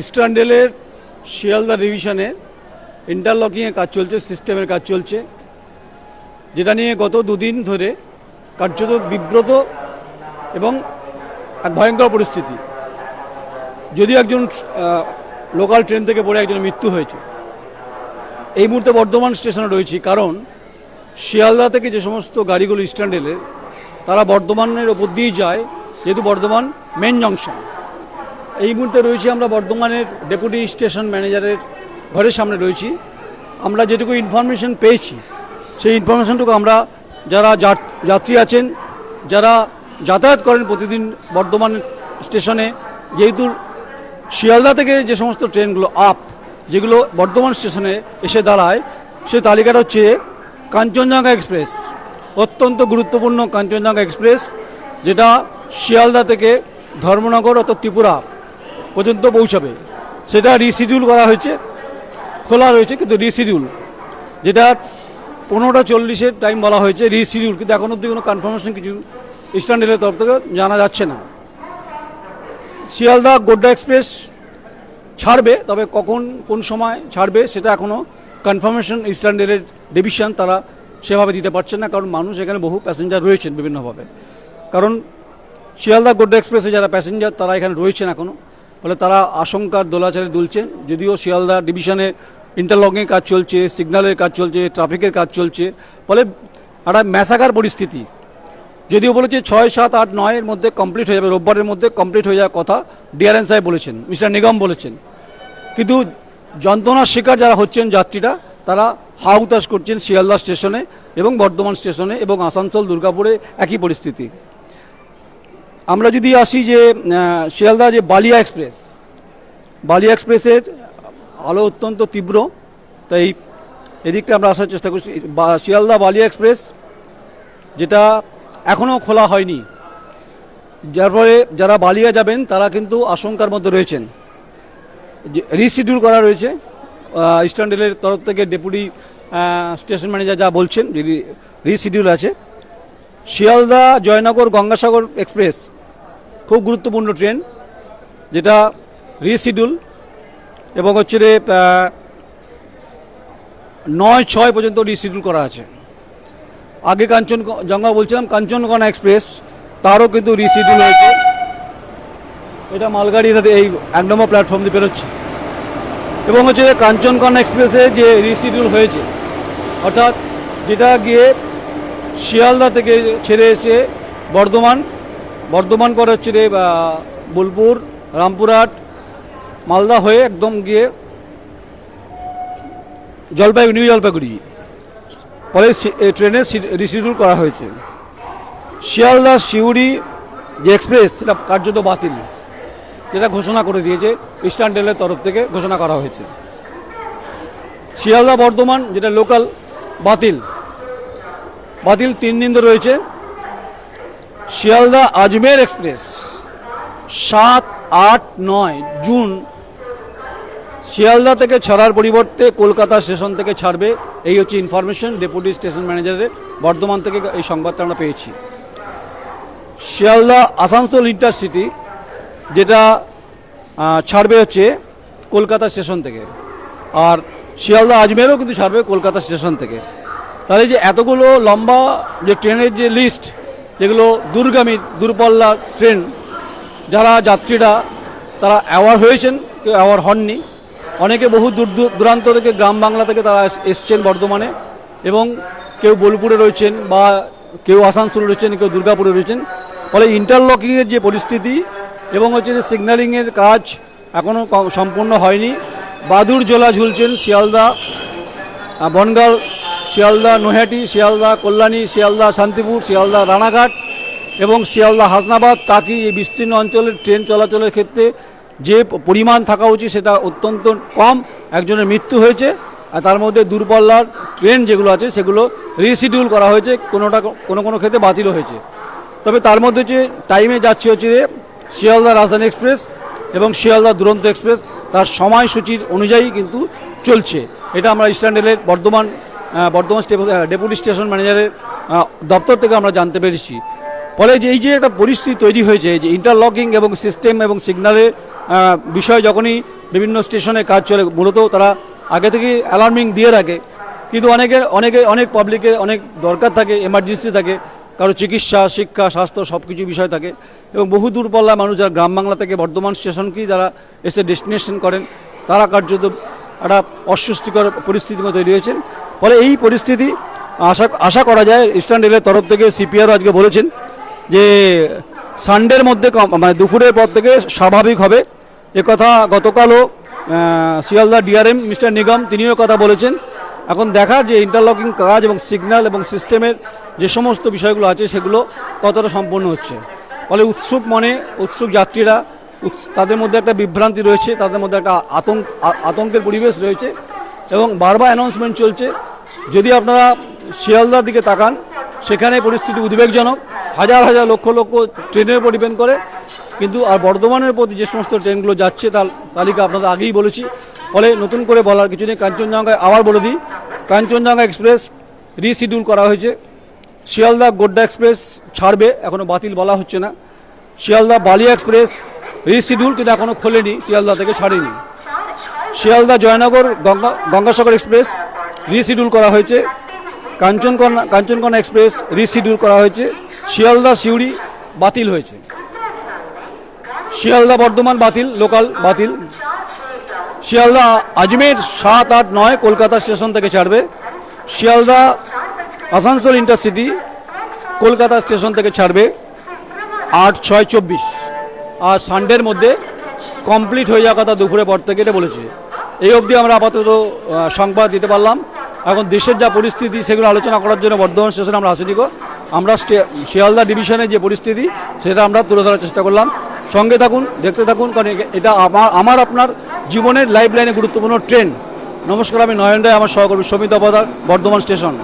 Eastern রেলের শিয়ালদা ডিভিশনে ইন্টারলকিংয়ের কাজ চলছে সিস্টেমের কাজ চলছে। যেটা নিয়ে গত দুদিন ধরে কার্যত বিব্রত এবং এক ভয়ঙ্কর পরিস্থিতি। যদিও একজন লোকাল ট্রেন থেকে পড়ে একজন মৃত্যু হয়েছে। এই মুহূর্তে বর্ধমান স্টেশনে রয়েছি কারণ শিয়ালদা থেকে যে সমস্ত গাড়িগুলো ইস্টার্ন রেলের তারা বর্ধমানের ওপর দিয়েই যায়, যেহেতু বর্ধমান মেন জংশন এই মুহূর্তে রয়েছি আমরা বর্ধমানের ডেপুটি স্টেশন ম্যানেজারের ঘরের সামনে রয়েছি। আমরা যেটুকু ইনফরমেশন পেয়েছি, সেই ইনফরমেশনটুকু আমরা যারা যাত- যাত্রী আছেন, যারা যাতায়াত করেন প্রতিদিন বর্ধমান স্টেশনে, যেহেতু শিয়ালদা থেকে যে সমস্ত ট্রেনগুলো আপ যেগুলো বর্ধমান স্টেশনে এসে দাঁড়ায়, সে তালিকাটা হচ্ছে কাঞ্চনজঙ্ঘা এক্সপ্রেস। অত্যন্ত গুরুত্বপূর্ণ কাঞ্চনজঙ্ঘা এক্সপ্রেস, যেটা শিয়ালদা থেকে ধর্মনগর অর্থাৎ ত্রিপুরা পর্যন্ত পৌঁছাবে। সেটা রিশিডিউল করা হয়েছে, খোলা রয়েছে, কিন্তু রিশিডিউল যেটা পনেরোটা চল্লিশের টাইম বলা হয়েছে রিশিডিউল কিন্তু এখন অব্দি কোনো কনফার্মেশন কিছু ইস্টার্ন রেলের তরফ থেকে জানা যাচ্ছে না। শিয়ালদা গোড্ডা এক্সপ্রেস ছাড়বে, তবে কখন, কোন সময় ছাড়বে, সেটা এখনও কনফার্মেশন ইস্টার্ন রেলের ডিভিশন তারা সেভাবে দিতে পারছেন না, কারণ মানুষ এখানে বহু প্যাসেঞ্জার রয়েছেন বিভিন্নভাবে। কারণ শিয়ালদা গোড্ডা এক্সপ্রেসে যারা প্যাসেঞ্জার তারা এখানে রয়েছেন এখনও ফলে তারা আশঙ্কার দোলাচারে দুলছেন যদিও শিয়ালদা ডিভিশনে ইন্টারলকিংয়ের কাজ চলছে, সিগন্যালের কাজ চলছে, ট্রাফিকের কাজ চলছে, ফলে একটা ম্যাসাকার পরিস্থিতি। যদিও বলেছে ছয় সাত আট নয়ের মধ্যে কমপ্লিট হয়ে যাবে, রোববারের মধ্যে কমপ্লিট হয়ে যাওয়ার কথা ডিআরএন সাহেব বলেছেন, মিস্টার নিগম বলেছেন। কিন্তু যন্ত্রণার শিকার যারা হচ্ছেন যাত্রীরা, তারা হাউতাস করছেন শিয়ালদা স্টেশনে এবং বর্ধমান স্টেশনে এবং আসানসোল, দুর্গাপুরে একই পরিস্থিতি। আমরা যদি আসি যে শিয়ালদা যে বালিয়া এক্সপ্রেস, বালিয়া এক্সপ্রেসের আলো অত্যন্ত তীব্র, তাই এদিকটা আমরা আসার চেষ্টা করছি। শিয়ালদা বালিয়া এক্সপ্রেস, যেটা এখনও খোলা হয়নি। যার ফলে যারা বালিয়া যাবেন, তারা কিন্তু আশঙ্কার মধ্যে রয়েছেন। যে, রিশিডিউল করা রয়েছে। ইস্টার্ন রেলের তরফ থেকে ডেপুটি স্টেশন ম্যানেজার যা বলছেন, যে আছে। শিয়ালদা জয়নগর গঙ্গাসাগর এক্সপ্রেস খুব গুরুত্বপূর্ণ ট্রেন, যেটা রিশিডিউল এবং হচ্ছে রে নয় ছয় পর্যন্ত রিশিডিউল করা আছে। আগে কাঞ্চনজঙ্ঘা বলছিলাম কাঞ্চনকোনা এক্সপ্রেস, তারও কিন্তু রিশিডিউল হয়েছে। এটা মালগাড়ি এই এক নম্বর প্ল্যাটফর্ম দিয়ে বেরোচ্ছে। এবং হচ্ছে কাঞ্চনকন্যা এক্সপ্রেসে যে রিশিডিউল হয়েছে, অর্থাৎ যেটা গিয়ে শিয়ালদা থেকে ছেড়ে এসে বর্ধমান বর্ধমান করে হচ্ছে রে বোলপুর, রামপুরহাট, মালদা হয়ে একদম গিয়ে জলপাইগুড়ি, নিউ জলপাইগুড়ি ফলে ট্রেনে রিশিডিউল করা হয়েছে। শিয়ালদা শিউড়ি যে এক্সপ্রেস, সেটা কার্যত বাতিল, যেটা ঘোষণা করে দিয়েছে ইস্টার্ন রেলের তরফ থেকে ঘোষণা করা হয়েছে। শিয়ালদা, বর্ধমান, যেটা লোকাল, বাতিল। বাতিল তিন দিন ধরে রয়েছে। শিয়ালদা আজমের এক্সপ্রেস, সাত আট নয়, জুন। শিয়ালদা থেকে ছাড়ার পরিবর্তে কলকাতা স্টেশন থেকে ছাড়বে। এই হচ্ছে ইনফরমেশন ডেপুটি স্টেশন ম্যানেজারের বর্ধমান থেকে এই সংবাদটা আমরা পেয়েছি। শিয়ালদা আসানসোল ইন্টারসিটি যেটা ছাড়বে হচ্ছে কলকাতা স্টেশন থেকে। আর শিয়ালদা আজমেরও কিন্তু ছাড়বে কলকাতা স্টেশন থেকে। তাহলে যে এতগুলো লম্বা যে ট্রেনের যে লিস্ট যেগুলো দূরগামী দূরপল্লা ট্রেন। যারা যাত্রীরা তারা অ্যাওয়ার হয়েছেন কেউ অ্যাওয়ার হননি। অনেকে বহু দূর দূর- দূরান্ত থেকে গ্রাম বাংলা থেকে তারা এস- এসছেন বর্ধমানে। এবং কেউ বোলপুরে রয়েছেন বা কেউ আসানসোলে রয়েছেন কেউ দুর্গাপুরে রয়েছেন। ফলে ইন্টারলকিংয়ের যে পরিস্থিতি এবং হচ্ছে যে সিগন্যালিংয়ের কাজ এখনও সম্পূর্ণ হয়নি। বাদুর জোলা ঝুলছেন শিয়ালদা আহ, বনগাঁ শিয়ালদা নৈহাটি, শিয়ালদা কল্যাণী, শিয়ালদা শান্তিপুর, শিয়ালদা রানাঘাট এবং শিয়ালদা হাসনাবাদ টাকি এই বিস্তীর্ণ অঞ্চলের ট্রেন চলাচলের ক্ষেত্রে যে পরিমাণ থাকা উচিত সেটা অত্যন্ত কম। একজনের মৃত্যু হয়েছে আর তার মধ্যে দূরপল্লার ট্রেন যেগুলো আছে সেগুলো রিশিডিউল করা হয়েছে, কোনোটা কোনো কোনো ক্ষেত্রে বাতিল হয়েছে। তবে তার মধ্যে যে টাইমে যাচ্ছে হচ্ছে শিয়ালদা রাজধানী এক্সপ্রেস এবং শিয়ালদা দুরন্ত এক্সপ্রেস, তার সময়সূচির অনুযায়ী কিন্তু চলছে। এটা আমরা ইস্টার্ন রেলের বর্ধমান বর্ধমান ডেপুটি স্টেশন ম্যানেজারের দপ্তর থেকে আমরা জানতে পেরেছি। ফলে যে এই যে একটা পরিস্থিতি তৈরি হয়েছে, যে ইন্টারলকিং এবং সিস্টেম এবং সিগন্যালের বিষয় যখনই বিভিন্ন স্টেশনে কাজ চলে, মূলত তারা আগে থেকে অ্যালার্মিং দিয়ে রাখে। কিন্তু অনেকে অনেকে, অনেক পাবলিকের অনেক দরকার থাকে এমার্জেন্সি থাকে, কারও চিকিৎসা, শিক্ষা, স্বাস্থ্য সব কিছু বিষয় থাকে। এবং বহু দূরপাল্লার মানুষ যারা গ্রাম বাংলা থেকে বর্ধমান স্টেশনকেই যারা এসে ডেস্টিনেশন করেন, তারা কার্যত একটা অস্বস্তিকর পরিস্থিতির মধ্যে তৈরি হয়েছেন ফলে এই পরিস্থিতি আশা আশা করা যায় ইস্টার্ন রেলের তরফ থেকে সিপিআর আজকে বলেছেন যে সানডের মধ্যে মানে দুপুরের পর থেকে স্বাভাবিক হবে। কথা গতকালও শিয়ালদা ডিআরএম মিস্টার নিগম তিনিও কথা বলেছেন। এখন দেখার যে ইন্টারলকিং কাজ এবং সিগন্যাল এবং সিস্টেমের যে সমস্ত বিষয়গুলো আছে সেগুলো কতটা সম্পূর্ণ হচ্ছে। ফলে উৎসুক মনে, উৎসুক যাত্রীরা তাদের মধ্যে একটা বিভ্রান্তি রয়েছে, তাদের মধ্যে একটা আতঙ্ক আতঙ্কের পরিবেশ রয়েছে এবং বারবার অ্যানাউন্সমেন্ট চলছে। যদি আপনারা শিয়ালদার দিকে তাকান, সেখানে পরিস্থিতি উদ্বেগজনক। হাজার হাজার লক্ষ লক্ষ ট্রেনের উপর ডিপেন্ড করে। কিন্তু আর বর্ধমানের প্রতি যে সমস্ত ট্রেনগুলো যাচ্ছে, তার তালিকা আপনাদের আগেই বলেছি। ফলে নতুন করে বলার কিছু নেই। কাঞ্চনজঙ্ঘায় আবার বলে দিই, কাঞ্চনজঙ্ঘা এক্সপ্রেস রিশিডিউল করা হয়েছে। শিয়ালদা গোড্ডা এক্সপ্রেস ছাড়বে এখনও বাতিল বলা হচ্ছে না। শিয়ালদা বালিয়া এক্সপ্রেস রিশিডিউল কিন্তু এখনও খোলেনি, শিয়ালদা থেকে ছাড়েনি। শিয়ালদা জয়নগর গঙ্গা, গঙ্গাসাগর এক্সপ্রেস রিশিডিউল করা হয়েছে। কাঞ্চনকন্যা কাঞ্চনকন্যা এক্সপ্রেস রিশিডিউল করা হয়েছে। শিয়ালদা সিউড়ি বাতিল হয়েছে। শিয়ালদা বর্ধমান বাতিল লোকাল বাতিল। শিয়ালদা আজমের সাত আট নয় কলকাতা স্টেশন থেকে ছাড়বে। শিয়ালদা আসানসোল ইন্টারসিটি কলকাতা স্টেশন থেকে ছাড়বে আট ছয় চব্বিশ। আর সানডের মধ্যে কমপ্লিট হয়ে যাওয়ার কথা দুপুরে পর থেকে এটা বলেছে। এই অবধি আমরা আপাতত সংবাদ দিতে পারলাম। এখন দেশের যা পরিস্থিতি, সেগুলো আলোচনা করার জন্য বর্ধমান স্টেশনে আমরা আসিনি আমরা শিয়ালদা ডিভিশনের যে পরিস্থিতি, সেটা আমরা তুলে ধরার চেষ্টা করলাম। সঙ্গে থাকুন, দেখতে থাকুন, কারণ এটা আমার আমার আপনার জীবনের লাইফ লাইনে গুরুত্বপূর্ণ ট্রেন নমস্কার, আমি নয়ন রায় আমার সহকর্মী সমিত অবদার বর্ধমান স্টেশন।